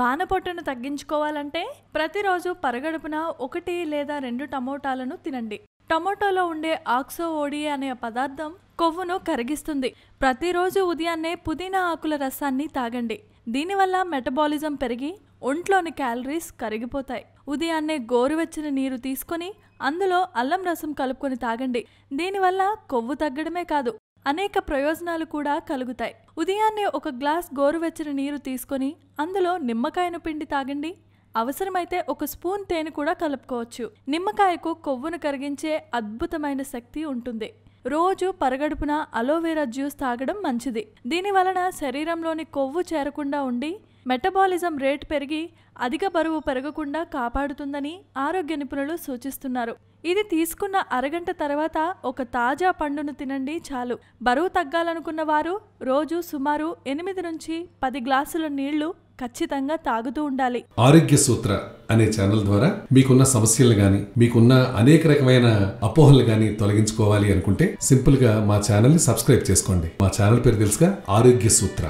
బాణపొట్టును తగ్గించుకోవాలంటే ప్రతిరోజు పరగడుపున ఒకటి లేదా రెండు టమోటాలను తినండి. టమోటాలో ఉండే ఆక్సో ఓడి అనే పదార్థం కొవ్వును కరిగిస్తుంది. ప్రతిరోజు ఉదయాన్నే పుదీనా ఆకుల రసాన్ని తాగండి. దీనివల్ల మెటబాలిజం పెరిగి ఒంట్లోని క్యాలరీస్ కరిగిపోతాయి. ఉదయాన్నే గోరువెచ్చని నీరు తీసుకొని అందులో అల్లం రసం కలుపుకొని తాగండి. దీనివల్ల కొవ్వు తగ్గడమే కాదు అనేక ప్రయోజనాలు కూడా కలుగుతాయి. ఉదయాన్నే ఒక గ్లాస్ గోరువెచ్చని నీరు తీసుకొని అందులో నిమ్మకాయను పిండి తాగండి. అవసరమైతే ఒక స్పూన్ తేనె కూడా కలుపుకోవచ్చు. నిమ్మకాయకు కొవ్వును కరిగించే అద్భుతమైన శక్తి ఉంటుంది. రోజు పరగడుపున అలోవెరా జ్యూస్ తాగడం మంచిది. దీని వలన శరీరంలోని కొవ్వు చేరకుండా ఉండి మెటబాలిజం రేట్ పెరిగి అధిక బరువు పెరగకుండా కాపాడుతుందని ఆరోగ్య నిపుణులు సూచిస్తున్నారు. ఇది తీసుకున్న అరగంట తర్వాత ఒక తాజా పండును తినండి చాలు. బరువు తగ్గాలనుకున్న వారు రోజు సుమారు ఎనిమిది నుంచి పది గ్లాసుల నీళ్ళు ఖచ్చితంగా తాగుతూ ఉండాలి. ఆరోగ్య సూత్ర అనే ఛానల్ ద్వారా మీకున్న సమస్యలు గాని మీకున్న అనేక రకమైన అపోహలు గాని తొలగించుకోవాలి అనుకుంటే సింపుల్గా మా ఛానల్ని సబ్స్క్రైబ్ చేసుకోండి. మా ఛానల్ పేరు తెలుసుగా ఆరోగ్య సూత్ర.